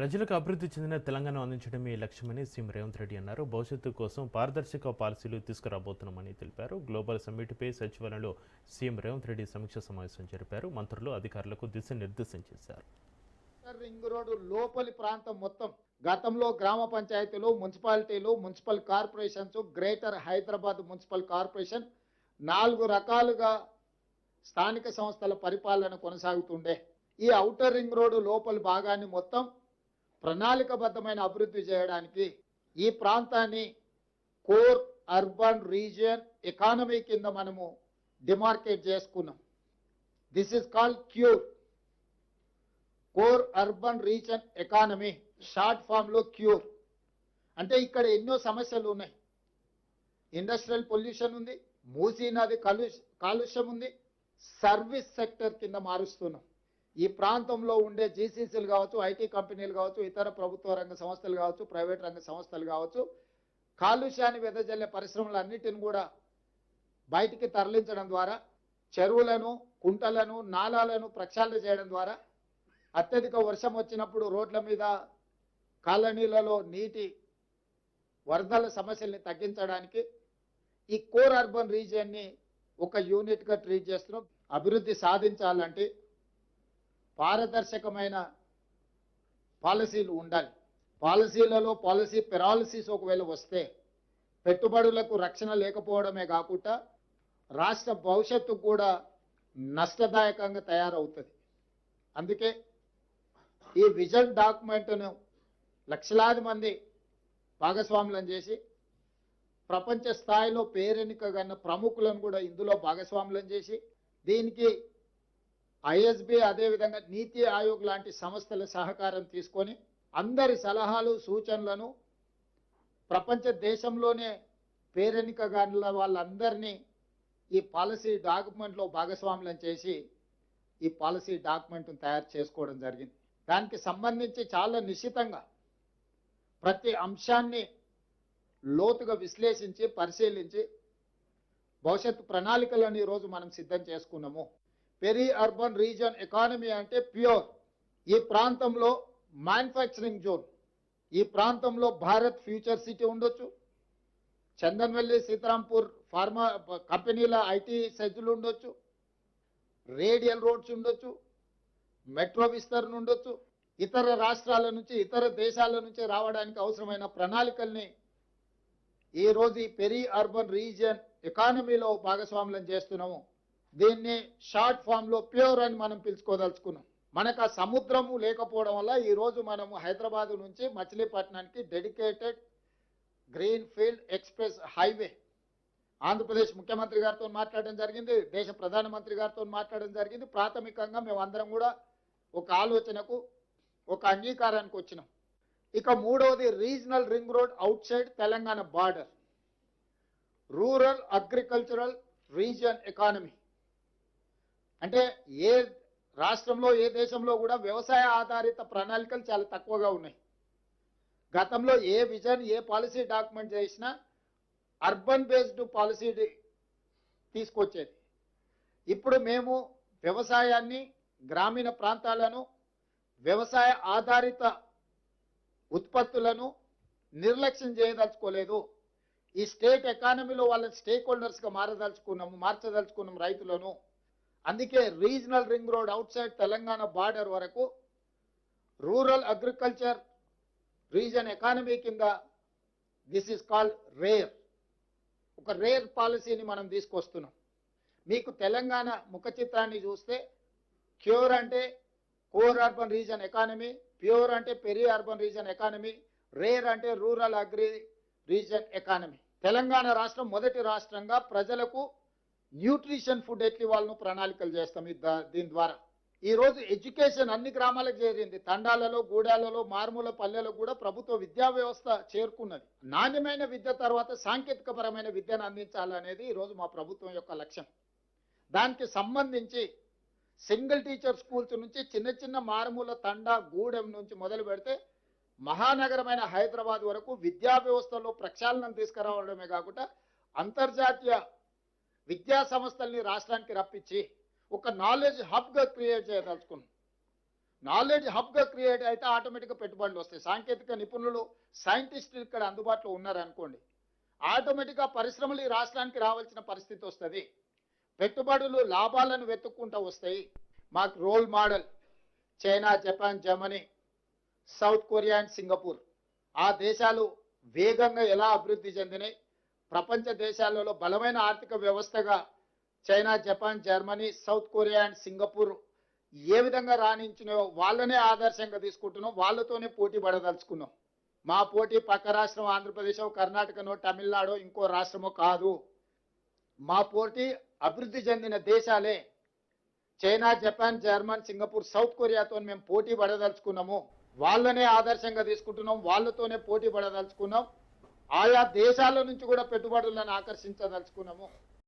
ప్రజలకు అభివృద్ధి చెందిన తెలంగాణ అందించడమే ఈ లక్ష్యమని సీఎం రేవంత్ రెడ్డి అన్నారు. భవిష్యత్తు కోసం పారదర్శక పాలసీలు తీసుకురాబోతున్నామని తెలిపారు. గ్లోబల్ సమ్మిట్పై సచివాలయంలో సీఎం రేవంత్ రెడ్డి సమీక్ష సమావేశం జరిపారు. మంత్రులు అధికారులకు దిశానిర్దేశం చేశారు. రింగ్ రోడ్డు లోపలి ప్రాంతం మొత్తం గతంలో గ్రామ పంచాయతీలు మున్సిపాలిటీలు municipal corporations greater Hyderabad municipal corporation నాలుగు రకాలుగా స్థానిక సంస్థల పరిపాలన కొనసాగుతుండే. ఈ అవుటర్ రింగ్ రోడ్డు లోపలి భాగాన్ని మొత్తం ప్రణాళికబద్ధమైన అభివృద్ధి చేయడానికి ఈ ప్రాంతాన్ని కోర్ అర్బన్ రీజియన్ ఎకానమీ కింద మనము డిమార్కేట్ చేసుకున్నాం. This is called CURE core urban region economy short ఫామ్లో క్యూర్. అంటే ఇక్కడ ఎన్నో సమస్యలు ఉన్నాయి. ఇండస్ట్రియల్ పొల్యూషన్ ఉంది మూసీ నది కలు కాలుష్యం ఉంది సర్వీస్ సెక్టర్ కింద మారుస్తున్నాం. ఈ ప్రాంతంలో ఉండే జీసీసీలు కావచ్చు ఐటీ కంపెనీలు కావచ్చు ఇతర ప్రభుత్వ రంగ సంస్థలు కావచ్చు ప్రైవేట్ రంగ సంస్థలు కావచ్చు కాలుష్యాన్ని వెదజల్లే పరిశ్రమలన్నిటిని కూడా బయటికి తరలించడం ద్వారా చెరువులను కుంటలను నాలాలను ప్రక్షాళన చేయడం ద్వారా అత్యధిక వర్షం వచ్చినప్పుడు రోడ్ల మీద కాలనీలలో నీటి వరదల సమస్యల్ని తగ్గించడానికి ఈ కోర్ అర్బన్ రీజియన్ని ఒక యూనిట్గా ట్రీట్ చేస్తున్నాం. అభివృద్ధి సాధించాలంటే పారదర్శకమైన పాలసీలు ఉండాలి. పాలసీలలో పాలసీ పెరాలసీస్ ఒకవేళ వస్తే పెట్టుబడులకు రక్షణ లేకపోవడమే కాకుండా రాష్ట్ర భవిష్యత్తు కూడా నష్టదాయకంగా తయారవుతుంది. అందుకే ఈ విజన్ డాక్యుమెంట్ను లక్షలాది మంది భాగస్వాములను చేసి ప్రపంచ స్థాయిలో పేరెన్నికగన్న ప్రముఖులను కూడా ఇందులో భాగస్వాములను చేసి దీనికి ఐఎస్బి అదేవిధంగా నీతి ఆయోగ్ లాంటి సంస్థల సహకారం తీసుకొని అందరి సలహాలు సూచనలను ప్రపంచ దేశంలోనే పేరెన్నికగల వాళ్ళందరినీ ఈ పాలసీ డాక్యుమెంట్లో భాగస్వాములను చేసి ఈ పాలసీ డాక్యుమెంట్ను తయారు చేసుకోవడం జరిగింది. దానికి సంబంధించి చాలా నిశ్చితంగా ప్రతి అంశాన్ని లోతుగా విశ్లేషించి పరిశీలించి భవిష్యత్తు ప్రణాళికలను ఈరోజు మనం సిద్ధం చేసుకున్నాము. పెరి అర్బన్ రీజన్ ఎకానమీ అంటే ప్యూర్ ఈ ప్రాంతంలో మ్యానుఫ్యాక్చరింగ్ జోన్ ఈ ప్రాంతంలో భారత్ ఫ్యూచర్ సిటీ ఉండొచ్చు. చందన్వెల్లి సీతారాంపూర్ ఫార్మా కంపెనీల ఐటీ సెజ్లు ఉండొచ్చు. రేడియల్ రోడ్స్ ఉండొచ్చు. మెట్రో విస్తరణ ఉండొచ్చు. ఇతర రాష్ట్రాల నుంచి ఇతర దేశాల నుంచి రావడానికి అవసరమైన ప్రణాళికల్ని ఈరోజు ఈ పెరి అర్బన్ రీజియన్ ఎకానమీలో భాగస్వాములను చేస్తున్నాము. దీన్ని షార్ట్ ఫామ్లో ప్యూర్ అని మనం పిలుచుకోదలుచుకున్నాం. మనకు ఆ సముద్రము లేకపోవడం వల్ల ఈరోజు మనము హైదరాబాద్ నుంచి మచిలీపట్నానికి dedicated green field express highway Andhra Pradesh ముఖ్యమంత్రి గారితో మాట్లాడడం జరిగింది దేశ ప్రధానమంత్రి గారితో మాట్లాడడం జరిగింది. ప్రాథమికంగా మేమందరం కూడా ఒక ఆలోచనకు ఒక అంగీకారానికి వచ్చినాం. ఇక మూడవది regional ring road outside Telangana border rural agricultural region economy అంటే ఏ రాష్ట్రంలో ఏ దేశంలో కూడా వ్యవసాయ ఆధారిత ప్రణాళికలు చాలా తక్కువగా ఉన్నాయి. గతంలో ఏ విజన్ ఏ పాలసీ డాక్యుమెంట్ చేసినా అర్బన్ బేస్డ్ పాలసీ తీసుకొచ్చేది. ఇప్పుడు మేము వ్యవసాయాన్ని గ్రామీణ ప్రాంతాలను వ్యవసాయ ఆధారిత ఉత్పత్తులను నిర్లక్ష్యం చేయదలుచుకోలేదు. ఈ స్టేట్ ఎకానమీలో వాళ్ళ స్టేక్ హోల్డర్స్గా మారదలుచుకున్నాము మార్చదలుచుకున్నాము రైతులను. అందుకే regional ring road outside Telangana border వరకు రూరల్ అగ్రికల్చర్ రీజన్ ఎకానమీ కింద దిస్ ఇస్ కాల్డ్ రేర్ ఒక రేర్ పాలసీని మనం తీసుకొస్తున్నాం. మీకు తెలంగాణ ముఖ చిత్రాన్ని చూస్తే క్యూర్ అంటే core urban region economy pure అంటే peri urban region economy rare అంటే rural agri region economy Telangana రాష్ట్రం మొదటి రాష్ట్రంగా ప్రజలకు న్యూట్రిషన్ ఫుడ్ ఎట్లి వాళ్ళను ప్రణాళికలు చేస్తాం దా- దీని ద్వారా. ఈ రోజు ఎడ్యుకేషన్ అన్ని గ్రామాలకు చేరింది. తండాలలో గూడాలలో మారుమూల పల్లెలకు కూడా ప్రభుత్వ విద్యా వ్యవస్థ చేరుకున్నది. నాణ్యమైన విద్య తర్వాత సాంకేతిక పరమైన విద్యను అందించాలనేది ఈరోజు మా ప్రభుత్వం యొక్క లక్ష్యం. దానికి సంబంధించి సింగిల్ టీచర్ స్కూల్స్ నుంచి చిన్న చిన్న మారుమూల తండా గూడెం నుంచి మొదలు పెడితే మహానగరమైన హైదరాబాద్ వరకు విద్యా వ్యవస్థలో ప్రక్షాళనం తీసుకురావడమే కాకుండా అంతర్జాతీయ విద్యా సంస్థల్ని రాష్ట్రానికి రప్పించి ఒక నాలెడ్జ్ హబ్గా క్రియేట్ చేయదలుచుకున్నాం. నాలెడ్జ్ హబ్గా క్రియేట్ అయితే ఆటోమేటిక్గా పెట్టుబడులు వస్తాయి. సాంకేతిక నిపుణులు సైంటిస్టులు ఇక్కడ అందుబాటులో ఉన్నారనుకోండి. ఆటోమేటిక్గా పరిశ్రమలు ఈ రాష్ట్రానికి రావాల్సిన పరిస్థితి వస్తుంది. పెట్టుబడులు లాభాలను వెతుక్కుంటూ వస్తాయి. మాకు role model China Japan Germany South Korea and Singapore. ఆ దేశాలు వేగంగా ఎలా అభివృద్ధి చెందినాయి? ప్రపంచ దేశాలలో బలమైన ఆర్థిక వ్యవస్థగా China Japan Germany South Korea and Singapore ఏ విధంగా రాణించినాయో వాళ్ళనే ఆదర్శంగా తీసుకుంటున్నాం. వాళ్ళతోనే పోటీ పడదలుచుకున్నాం. మా పోటీ పక్క రాష్ట్రం ఆంధ్రప్రదేశ్ కర్ణాటకనో తమిళనాడో ఇంకో రాష్ట్రమో కాదు. మా పోటీ అభివృద్ధి చెందిన దేశాలే China Japan German Singapore South కొరియాతో మేము పోటీ పడదలుచుకున్నాము. వాళ్ళనే ఆదర్శంగా తీసుకుంటున్నాం. వాళ్ళతోనే పోటీ పడదలుచుకున్నాం. ఆయా దేశాల నుంచి కూడా పెట్టుబడులను ఆకర్షించదలుచుకున్నాము.